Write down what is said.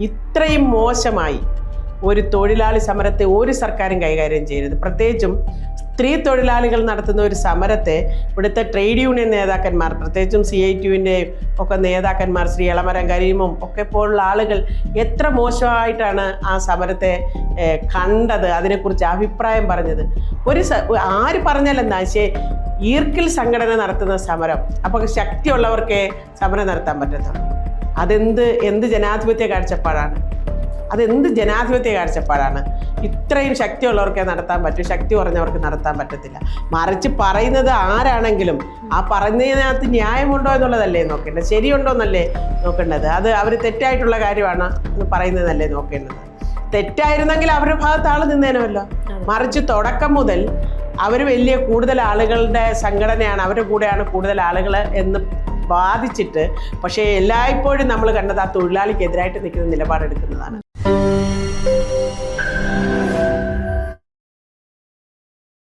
ഇത്രയും മോശമായി ഒരു തൊഴിലാളി സമരത്തെ ഒരു സർക്കാരും കൈകാര്യം ചെയ്യരുത്. പ്രത്യേകിച്ചും സ്ത്രീ തൊഴിലാളികൾ നടത്തുന്ന ഒരു സമരത്തെ ഇവിടുത്തെ ട്രേഡ് യൂണിയൻ നേതാക്കന്മാർ പ്രത്യേകിച്ചും സി ഐ ടിയുവിന്റെ ഒക്കെ നേതാക്കന്മാർ ശ്രീ ഇളമരം കരീമും ഒക്കെ പോലുള്ള ആളുകൾ എത്ര മോശമായിട്ടാണ് ആ സമരത്തെ കണ്ടത്? അതിനെക്കുറിച്ച് അഭിപ്രായം പറഞ്ഞത്. ഒരു ആര് പറഞ്ഞാലെന്താ ശേ ഈർക്കിൽ സംഘടന നടത്തുന്ന സമരം. അപ്പോൾ ശക്തിയുള്ളവർക്കേ സമരം നടത്താൻ പറ്റത്തുള്ളൂ. അതെന്ത് എന്ത് ജനാധിപത്യ കാഴ്ചപ്പാടാണ്? അതെന്ത് ജനാധിപത്യ കാഴ്ചപ്പാടാണ്? ഇത്രയും ശക്തിയുള്ളവർക്കേ നടത്താൻ പറ്റൂ ശക്തി കുറഞ്ഞവർക്ക് നടത്താൻ പറ്റത്തില്ല. മറിച്ച് പറയുന്നത് ആരാണെങ്കിലും ആ പറഞ്ഞതിനകത്ത് ന്യായമുണ്ടോ എന്നുള്ളതല്ലേ നോക്കേണ്ടത്? ശരിയുണ്ടോ എന്നല്ലേ നോക്കേണ്ടത്? അത് അവർ തെറ്റായിട്ടുള്ള കാര്യമാണ് എന്ന് പറയുന്നതല്ലേ നോക്കേണ്ടത്? തെറ്റായിരുന്നെങ്കിൽ അവരുടെ ഭാഗത്ത് ആൾ നിന്നേനുമല്ലോ. മറിച്ച് തുടക്കം മുതൽ അവർ വലിയ കൂടുതൽ ആളുകളുടെ സംഘടനയാണ് അവരുടെ കൂടെയാണ് കൂടുതൽ ആളുകൾ എന്ന് ബാധിച്ചിട്ട് പക്ഷേ എല്ലായ്പ്പോഴും നമ്മൾ കണ്ടത് ആ തൊഴിലാളിക്കെതിരായിട്ട് നിൽക്കുന്ന നിലപാടെടുക്കുന്നതാണ്.